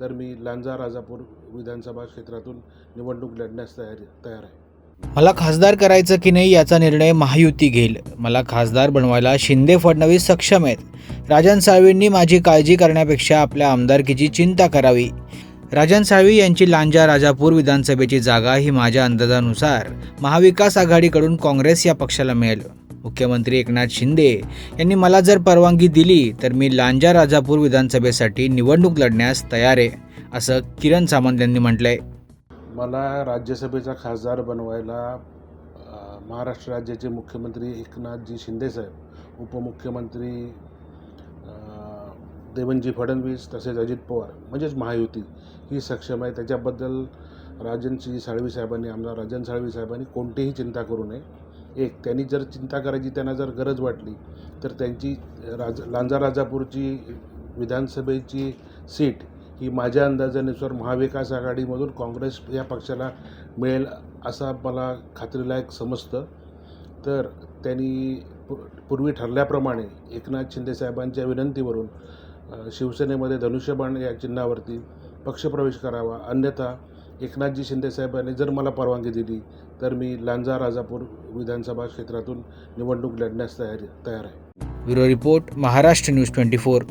तर मी लांजा राजापूर विधानसभा क्षेत्रातून निवडणूक लढण्यास तयार तयार आहे. मला खासदार करायचं की नाही याचा निर्णय महायुती घेईल. मला खासदार बनवायला शिंदे फडणवीस सक्षम आहेत. राजन साळवींनी माझी काळजी करण्यापेक्षा आपल्या आमदारकीची चिंता करावी. राजन साळवी यांची लांजा राजापूर विधानसभेची जागा ही माझ्या अंदाजानुसार महाविकास आघाडीकडून काँग्रेस या पक्षाला मिळेल. मुख्यमंत्री एकनाथ शिंदे यांनी मला जर परवानगी दिली तर मी लांजा राजापूर विधानसभेसाठी निवडणूक लढण्यास तयार आहे असं किरण सामंत यांनी म्हटलंय. मला राज्यसभेचा खासदार बनवायला महाराष्ट्र राज्याचे मुख्यमंत्री एकनाथजी शिंदेसाहेब उपमुख्यमंत्री देवनजी फडणवीस तसेच अजित पवार म्हणजेच महायुती ही सक्षम आहे. त्याच्याबद्दल राजनजी साळवी साहेबांनी आमदार राजन साळवी साहेबांनी कोणतीही चिंता करू नये. एक त्यांनी जर चिंता करायची त्यांना जर गरज वाटली तर त्यांची राज लांजा राजापूरची विधानसभेची सीट ही माझ्या अंदाजानुसार महाविकास आघाडीमधून काँग्रेस या पक्षाला मिळेल असा मला खात्रीलायक समजतं. तर त्यांनी पूर्वी ठरल्याप्रमाणे एकनाथ शिंदेसाहेबांच्या विनंतीवरून शिवसेनेमध्ये धनुष्यबाण या चिन्हावरती पक्षप्रवेश करावा. अन्यथा एकनाथजी शिंदेसाहेबांनी जर मला परवानगी दिली तर मी लांजा राजापूर विधानसभा क्षेत्रातून निवडणूक लढण्यास तयार तयार आहे. Bureau report Maharashtra news twenty four.